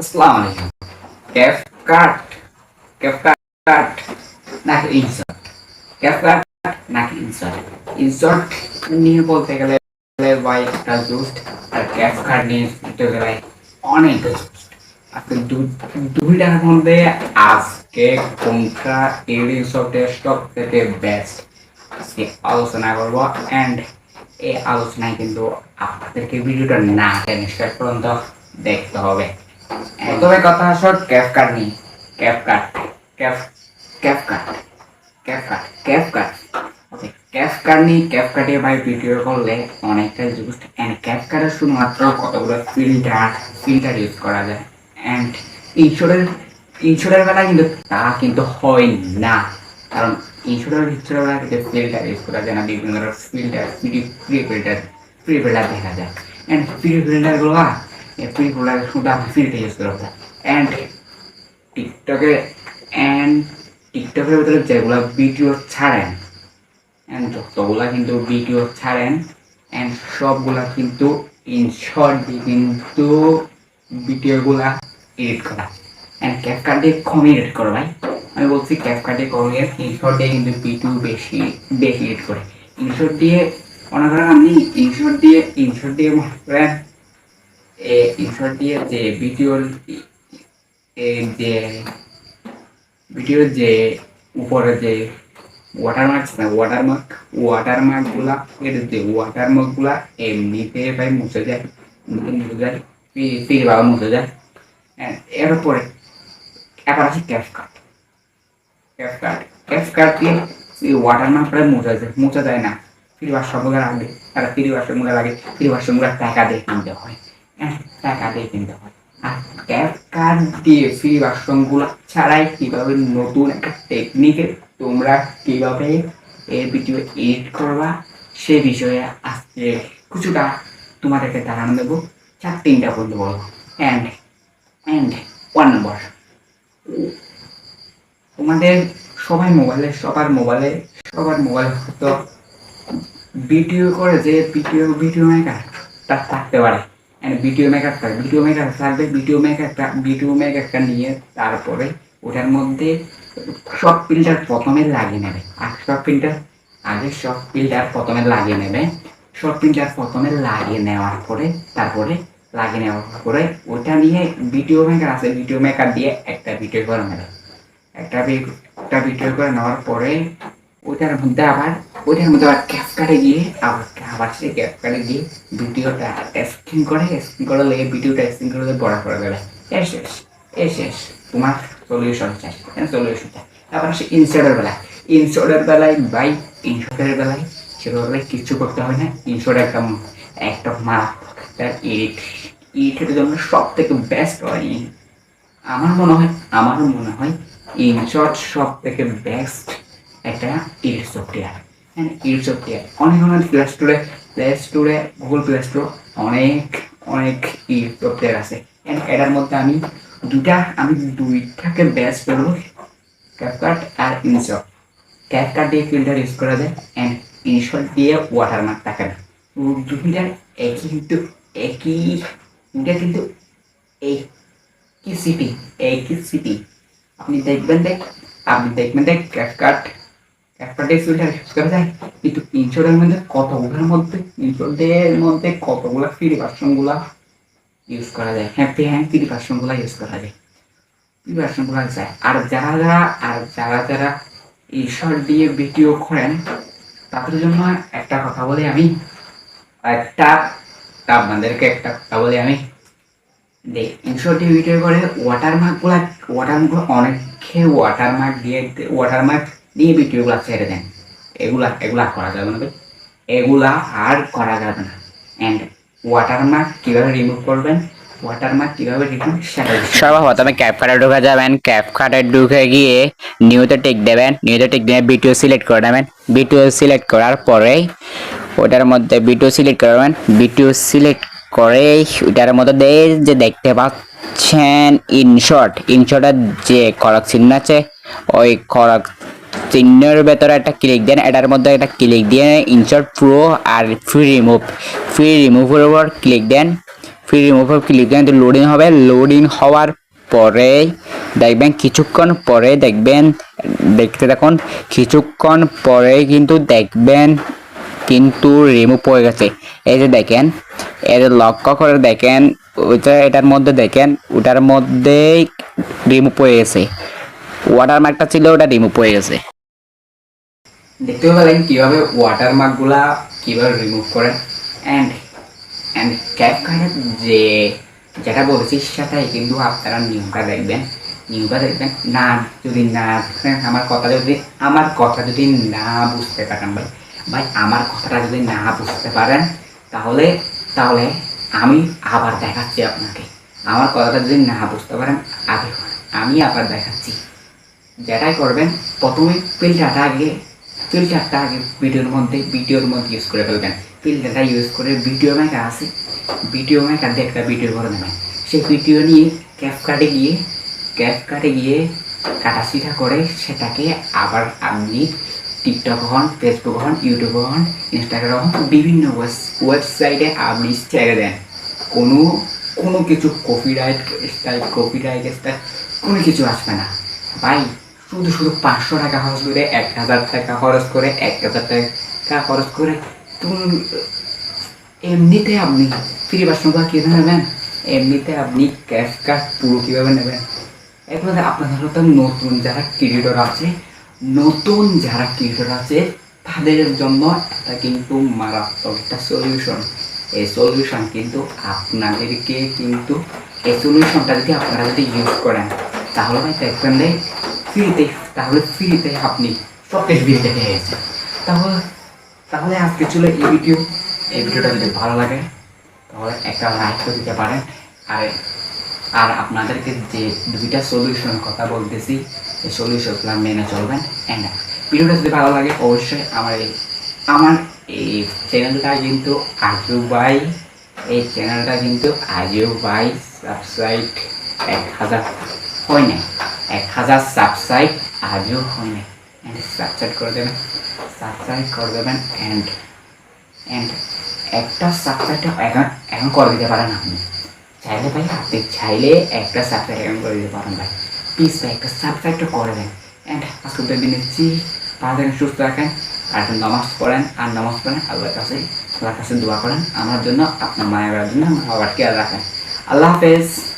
আসসালামু আলাইকুম। ক্যাফ কাট ক্যাফ কাট নাকি ইনসার্ট ক্যাফ কাট নাকি ইনসার্ট ইনসার্ট নিয়ে বলতে গেলে ভাই একটা জুস্ট আর ক্যাফ কাট নিয়ে বলতে গেলে অনেক জুস্ট আজকে দু- দুইটার মধ্যে আজকে কোনটা এই রিসোর্টের সব থেকে বেস্ট আজকে আলোচনা করব অ্যান্ড এই আলোচনায় কিন্তু আপনাদেরকে ভিডিওটা না টেনে শেষ পর্যন্ত দেখতে হবে। তবে কথা আসো ক্যাপ কাট নিয়ে। CapCut cap CapCut CapCut CapCut. Okay CapCut নিয়ে ক্যাপ কাটিয়ে ভাই ভিডিও করলে অনেকটা জুস্ট অ্যান্ড ক্যাপ কাটের শুধুমাত্র কতগুলো ফিল্টার ফিল্টার ইউজ করা যায়। অ্যান্ড ইনশোরের ইনশোরের বেলা কিন্তু তা কিন্তু হয় না। কারণ ইনশোরের ইনশোরের বেলা কিন্তু ফিল্টার ইউজ করা যায় না, বিভিন্ন ধরনের filter free filter free filter দেখা যায়। অ্যান্ড ফ্রি ফিল্টারগুলো আপনি ফিল্টার ইউজ করা যায় অ্যান্ড টিকটকে অ্যান্ড টিকটকের ভিতরে যেগুলো ভিডিও ছাড়েন অ্যান্ড যতগুলা কিন্তু ভিডিও ছাড়েন অ্যান্ড সবগুলা কিন্তু ইনশর্ট দিয়ে কিন্তু ভিডিওগুলা এডিট করা। অ্যান্ড ক্যাপকাট দিয়ে কমই এডিট করো ভাই। আমি বলছি ক্যাপকাট দিয়ে কমই ইনশর্ট দিয়ে কিন্তু ভিডিও বেশি বেশি এডিট করে। ইনশর্ট দিয়ে, মনে করেন আপনি ইনশর্ট দিয়ে ইনশর্ট দিয়ে মনে করেন ইনশর্ট দিয়ে যে ভিডিওর যে ভিডিওর যে উপরে যে ওয়াটারমার্ক না ওয়াটারমার্ক ওয়াটারমার্কগুলা এর যে ওয়াটারমার্কগুলা এমনিতে ভাই মুছে যায় মুছে যায় ফিরে মুছে যায়। হ্যাঁ, এরপরে এবার আছে কাট ক্যাশ কাট ক্যাশ কাট দিয়ে ওয়াটারমার্ক প্রায় মুছা যায় মুছা যায় না। ফিরে মুখে লাগে তারা ফিরে বাসার লাগে ফিরে বাসার মুখে টাকা দিয়ে হয় হ্যাঁ। টাকা দিয়ে কিনতে হয় আর কার্ড দিয়ে ফ্রি বাসনগুলো ছাড়াই কীভাবে নতুন একটা টেকনিকে তোমরা কীভাবে এই ভিডিও এডিট করবা, সে বিষয়ে আজকে কিছুটা তোমাদেরকে ধারণা দেবো। চার তিনটা বলতে বলব অ্যান্ড অ্যান্ড ওয়ান নম্বর তোমাদের সবাই মোবাইলে সবার মোবাইলে সবার মোবাইলে হয়তো ভিডিও করে যে ভিডিও ভিডিও মেকার তার থাকতে পারে। ভিডিও মেকার থাকবে ভিডিও মেকার থাকবে ভিডিও মেকারটা ভিডিও মেকারটা নিয়ে তারপরে ওটার মধ্যে সব ফিল্টার প্রথমে লাগিয়ে নেবে। আর সব ফিল্টার আগে সব ফিল্টার প্রথমে লাগিয়ে নেবে। সব ফিল্টার প্রথমে লাগিয়ে নেওয়ার পরে, তারপরে লাগিয়ে নেওয়ার পরে ওটা নিয়ে ভিডিও মেকার আছে ভিডিও মেকার দিয়ে একটা ভিডিও করে নেবে। একটা একটা ভিডিও করে নেওয়ার পরে ওইটার মধ্যে আবার ওইটার মধ্যে আবার ক্যাপকাটে গিয়ে আবার আবার সেই ক্যাপকাটে গিয়ে ভিডিওটা স্ক্রিন করে স্ক্রিন করে লেগে ভিডিওটা স্ক্রিন করে বড় করে দেবে। এ শেষ এ শেষ তোমার সলিউশন চাই সলিউশন চাই। তারপর আসে ইনশর্টের বেলায়। ইনশর্টের বেলায় বাই ইনশর্টের বেলায় বেলায় কিচ্ছু করতে হয় না। ইনশর্ট একটা একটা মারাত্মক একটা এডিট এডিটের জন্য সব থেকে বেস্ট হয়, আমার মনে হয়, আমার মনে হয় ইনশর্ট সব থেকে বেস্ট একটা ইডিট সফটওয়্যার হ্যাঁ ইডিট সফটওয়্যার অনেক অনেক প্লে স্টোরে প্লে স্টোরে গুগল প্লে স্টোর অনেক অনেক ইডিট সফটওয়্যার আছে। And এটার মধ্যে আমি দুটা আমি দুইটাকে বেস্ট করব ক্যাপকাট আর ইনশর্ট ক্যাপকাট দিয়ে ফিল্টার ইউজ করা যায় অ্যান্ড ইনশর্ট দিয়ে ওয়াটারমার্ক থাকে না। দুইটার একই কিন্তু, একই দুইটা কিন্তু একই সিটি একই সিটি আপনি দেখবেন দেখ আপনি দেখবেন দেখ ক্যাপকাট ক্যাপকাটে ফিল্টার ইউজ করা যায় কিন্তু ইনশোরের মধ্যে কতগুলোর মধ্যে ইনশোরের মধ্যে কতগুলো ফ্রি ভার্সনগুলা ইউজ করা যায়? হ্যাঁ হ্যাঁ ফ্রি ভার্সনগুলো ইউজ করা যায়। ফ্রি ভার্সনগুলো যায় আর যারা যারা, আর যারা যারা ঈশ্বর দিয়ে ভিডিও করেন, তাদের জন্য একটা কথা বলি আমি। একটা, আপনাদেরকে একটা কথা বলি আমি। দেখ দিয়ে ভিডিও করে ওয়াটারমার্কগুলো ওয়াটারমার্কগুলো অনেকে ওয়াটারমার্ক দিয়ে ওয়াটারমার্ক দিয়ে ভিডিওগুলো ছেড়ে দেন। এগুলা এগুলা করা যাবে না। এগুলা আর করা যাবে না। অ্যান্ড ওয়াটারমার্ক কীভাবে রিমুভ করবেন? ঢুকে যাবেন। ঢুকে গিয়ে নিউতে দেবেন। সিলেক্ট করে সিলেক্ট করার ওটার মধ্যে সিলেক্ট সিলেক্ট ওটার মধ্যে যে দেখতে পাচ্ছেন ইনশর্ট ইনশর্টের যে খড়ক চিহ্ন আছে, ওই খড়ক চিহ্নের ভেতরে একটা ক্লিক দেন এটার মধ্যে একটা ক্লিক দিয়ে ইনশর্ট প্রো আর ফ্রি রিমুভ ফ্রি রিমুভের উপর ক্লিক দেন ফ্রি রিমুভ ক্লিক দেন লোডিং হবে। লোডিং হওয়ার পরে দেখবেন, কিছুক্ষণ পরে দেখবেন, দেখতে থাকুন, কিছুক্ষণ পরে কিন্তু দেখবেন, কিন্তু রিমুভ হয়ে গেছে। এই যে দেখেন যে লক্ষ্য করে দেখেন, ওইটা এটার মধ্যে দেখেন, ওটার মধ্যেই রিমুভ হয়ে গেছে। ওয়াটারমার্কটা ছিল, ওটা রিমুভ হয়ে গেছে। দেখতে পেলেন কীভাবে ওয়াটারমার্কগুলা কীভাবে রিমুভ করেন। অ্যান্ড অ্যান্ড ক্যাপ কার্ডের যে, যেটা বলেছি, সেটাই কিন্তু আপনারা নিয়মটা দেখবেন। নিয়মটা দেখবেন, না, যদি না আমার কথা যদি, আমার কথা যদি না বুঝতে পারেন ভাই। ভাই, আমার কথাটা যদি না বুঝতে পারেন, তাহলে তাহলে আমি আবার দেখাচ্ছি আপনাকে। আমার কথাটা যদি না বুঝতে পারেন, আগে আমি আবার দেখাচ্ছি। যেটাই করবেন, প্রথমে ফিল্টারটা আগে ফিল্টারটা আগে ভিডিওর মধ্যে ভিডিওর মধ্যে ইউজ করে ফেলবেন। ফিল্টারটা ইউজ করে ভিডিও মেকার আছে। ভিডিও মেকার দিয়ে একটা ভিডিও করে নেবেন। সেই ভিডিও নিয়ে ক্যাপ কাটে গিয়ে ক্যাপ কাটে গিয়ে কাটাছিটা করে সেটাকে আবার আপনি টিকটক হন ফেসবুক হন ইউটিউব হন ইনস্টাগ্রাম হন, বিভিন্ন ওয়েবসাইটে আপনি ছেড়ে দেন। কোনো কোনো কিছু কপিরাইট স্টাইল কপিরাইট স্টাইল কোনো কিছু আসবে না। ভাই শুধু শুধু পাঁচশো টাকা খরচ করে এক হাজার টাকা খরচ করে এক হাজার টাকা খরচ করে তুমি, এমনিতে আপনি ফ্রি বাসনটা কিনে নেবেন। এমনিতে আপনি ক্যাশ কার্ড পুরো কীভাবে নেবেন? এগুলো আপনাদের তো নতুন যারা ক্রিয়েটর আছে, নতুন যারা ক্রিয়েটর আছে, তাদের জন্য এটা কিন্তু মারাত্মক একটা সলিউশন এই সলিউশন কিন্তু আপনাদেরকে কিন্তু, এই সলিউশনটা যদি আপনারা যদি ইউজ করেন, তাহলে ভাই দেখবেন ফ্রিতে, তাহলে ফ্রিতে আপনি সব ফ্রিতে পেয়ে গেছেন তাহলে তাহলে আজকে ছিল এই ভিডিও। এই ভিডিওটা যদি ভালো লাগে, তাহলে একটা লাইক করে দিতে পারেন। আর আর আপনাদেরকে যে দুইটা সলিউশন কথা বলতেছি, এই সলিউশনগুলো মেনে চলবেন। অ্যান্ড ভিডিওটা যদি ভালো লাগে, অবশ্যই আমার এই আমার এই চ্যানেলটা কিন্তু আজু ভাই, এই চ্যানেলটা কিন্তু আজু ভাই সাবস্ক্রাইব এক হাজার হয় না এক হাজার সাবস্ক্রাইব আজও হয় না অ্যান্ড সাবস্ক্রাইব করে দেবেন। সাবস্ক্রাইব করে দেবেন অ্যান্ড অ্যান্ড একটা সাবস্ক্রাইবটা এখন এখন করে দিতে পারেন আপনি। চাইলে ভাই, আপনি চাইলে একটা সাবস্ক্রাইব এখন করে দিতে পারেন ভাই। প্লিজ ভাই, একটা সাবস্ক্রাইবটা করে দেন। অ্যান্ড আজকে দিন দিচ্ছি ভালো সুস্থ রাখেন আর নামাজ পড়েন। আর নামাজ পড়েন। আল্লাহর কাছে আল্লাহর কাছে দোয়া করেন। আমার জন্য, আপনার মায়ের জন্য আমার বাবার কেয়ার রাখেন। আল্লাহ হাফেজ।